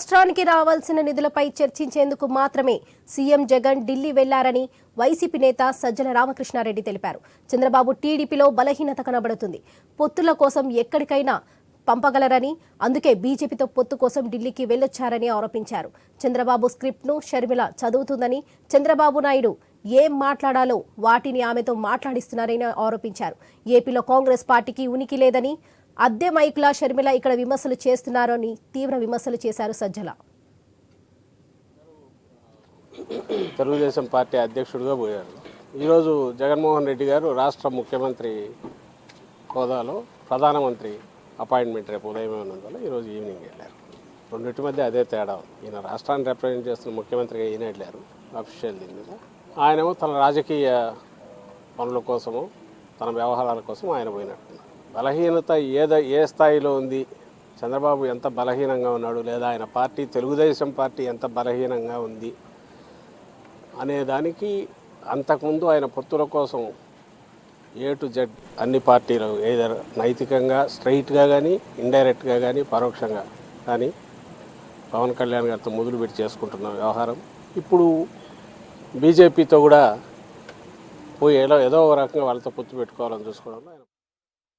రాష్ట్రానికి రావాల్సిన నిధులపై చర్చించేందుకు మాత్రమే సీఎం జగన్ ఢిల్లీ వెళ్ళారని వైసీపీ నేత సజ్జల రామకృష్ణారెడ్డి తెలిపారు. చంద్రబాబు టీడీపీలో బలహీనత కనబడుతుంది. పొత్తుల కోసం ఎక్కడికైనా పంపగలరని అందుకే బీజేపీతో పొత్తు కోసం ఢిల్లీకి వెళ్ళొచ్చారని ఆరోపించారు. చంద్రబాబు స్క్రిప్ట్ను షర్మిల చదువుతుందని చంద్రబాబు నాయుడు ఏం మాట్లాడాలో వాటిని ఆమెతో మాట్లాడిస్తున్నారని ఆరోపించారు. ఏపీలో కాంగ్రెస్ పార్టీకి ఉనికి లేదని అద్దె మైకులా షర్మిల ఇక్కడ విమర్శలు చేస్తున్నారని తీవ్ర విమర్శలు చేశారు సజ్జల. తెలుగుదేశం పార్టీ అధ్యక్షుడిగా పోయారు. ఈరోజు జగన్మోహన్ రెడ్డి గారు రాష్ట్ర ముఖ్యమంత్రి హోదాలో ప్రధానమంత్రి అపాయింట్మెంట్ రేపు ఉదయం ఉన్నందువల్ల ఈరోజు ఈవినింగ్ వెళ్ళారు. రెండింటి మధ్య అదే తేడా ఈయన రాష్ట్రాన్ని రిప్రజెంట్ చేస్తున్న ముఖ్యమంత్రిగా ఈయన వెళ్ళారు అఫీషియల్ దీని మీద. ఆయనేమో తన రాజకీయ పనుల కోసము తన వ్యవహారాల కోసం ఆయన పోయినట్టున్నారు. బలహీనత ఏద ఏ స్థాయిలో ఉంది? చంద్రబాబు ఎంత బలహీనంగా ఉన్నాడు? లేదా ఆయన పార్టీ తెలుగుదేశం పార్టీ ఎంత బలహీనంగా ఉంది? అనేదానికి అంతకుముందు ఆయన పొత్తుల కోసం ఏ టు జెడ్ అన్ని పార్టీలు ఏదర్ నైతికంగా స్ట్రైట్గా కానీ ఇండైరెక్ట్గా కానీ పరోక్షంగా కానీ పవన్ కళ్యాణ్ గారితో మొదలు పెట్టి చేసుకుంటున్న వ్యవహారం. ఇప్పుడు బీజేపీతో కూడా పోయి ఏదో ఏదో ఒక రకంగా వాళ్ళతో పొత్తు పెట్టుకోవాలని చూసుకోవడంలో ఆయన